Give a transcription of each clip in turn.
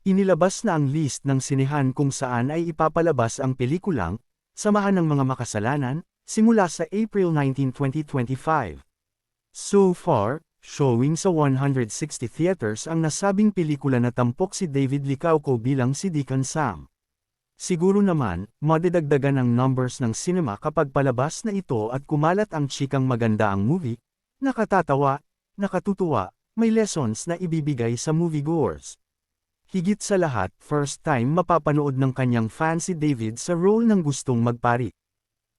Inilabas na ang list ng sinehan kung saan ay ipapalabas ang pelikulang, Samahan ng mga makasalanan, simula sa April 19, 2025. So far, showing sa 160 theaters ang nasabing pelikula na tampok si David Licauco bilang si Deacon Sam. Siguro naman, madidagdagan ang numbers ng cinema kapag palabas na ito at kumalat ang chikang maganda ang movie, nakatatawa, nakatutuwa, may lessons na ibibigay sa moviegoers. Higit sa lahat, first time mapapanood ng kanyang fan si David sa role ng gustong magpari.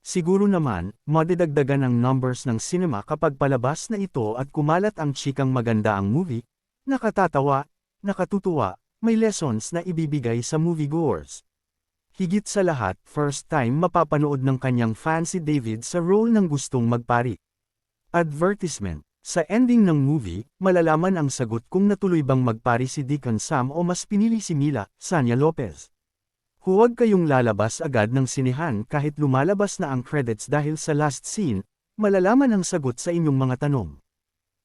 Siguro naman, madidagdagan ang numbers ng cinema kapag palabas na ito at kumalat ang chikang maganda ang movie, nakatatawa, nakatutuwa, may lessons na ibibigay sa moviegoers. Higit sa lahat, first time mapapanood ng kanyang fan si David sa role ng gustong magpari. Advertisement sa ending ng movie, malalaman ang sagot kung natuloy bang magpari si Deacon Sam o mas pinili si Mila, Sanya Lopez. Huwag kayong lalabas agad ng sinehan kahit lumalabas na ang credits dahil sa last scene, malalaman ang sagot sa inyong mga tanong.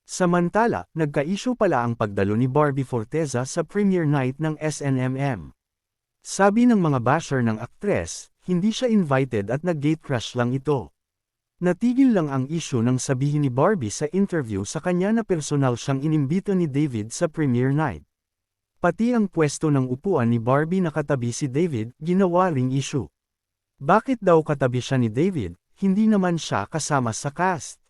Samantala, nagka-issue pala ang pagdalo ni Barbie Forteza sa premiere night ng SNMM. Sabi ng mga basher ng aktres, hindi siya invited at nag-gate crush lang ito. Natigil lang ang isyu nang sabihin ni Barbie sa interview sa kanya na personal siyang inimbita ni David sa premiere night. Pati ang pwesto ng upuan ni Barbie na katabi si David, ginawa ring issue. Bakit daw katabi siya ni David, hindi naman siya kasama sa cast?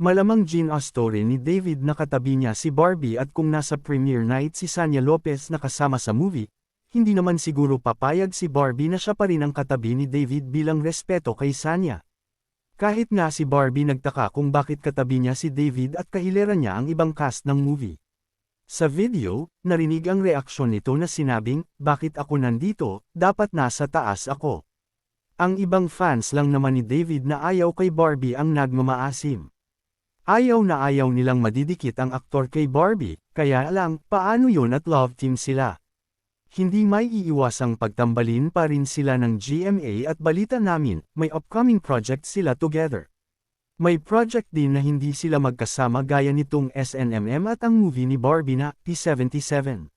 Malamang Gene story ni David na katabi niya si Barbie at kung nasa premiere night si Sanya Lopez na kasama sa movie, hindi naman siguro papayag si Barbie na siya pa rin ang katabi ni David bilang respeto kay Sanya. Kahit nga si Barbie nagtaka kung bakit katabi niya si David at kahilera niya ang ibang cast ng movie. Sa video, narinig ang reaksyon nito na sinabing, bakit ako nandito, dapat nasa taas ako. Ang ibang fans lang naman ni David na ayaw kay Barbie ang nagmamaasim. Ayaw na ayaw nilang madidikit ang aktor kay Barbie, kaya lang, paano yun at love team sila. Hindi may iiwasang pagtambalin pa rin sila ng GMA at balita namin, may upcoming project sila together. May project din na hindi sila magkasama gaya nitong SNMM at ang movie ni Barbie na P77.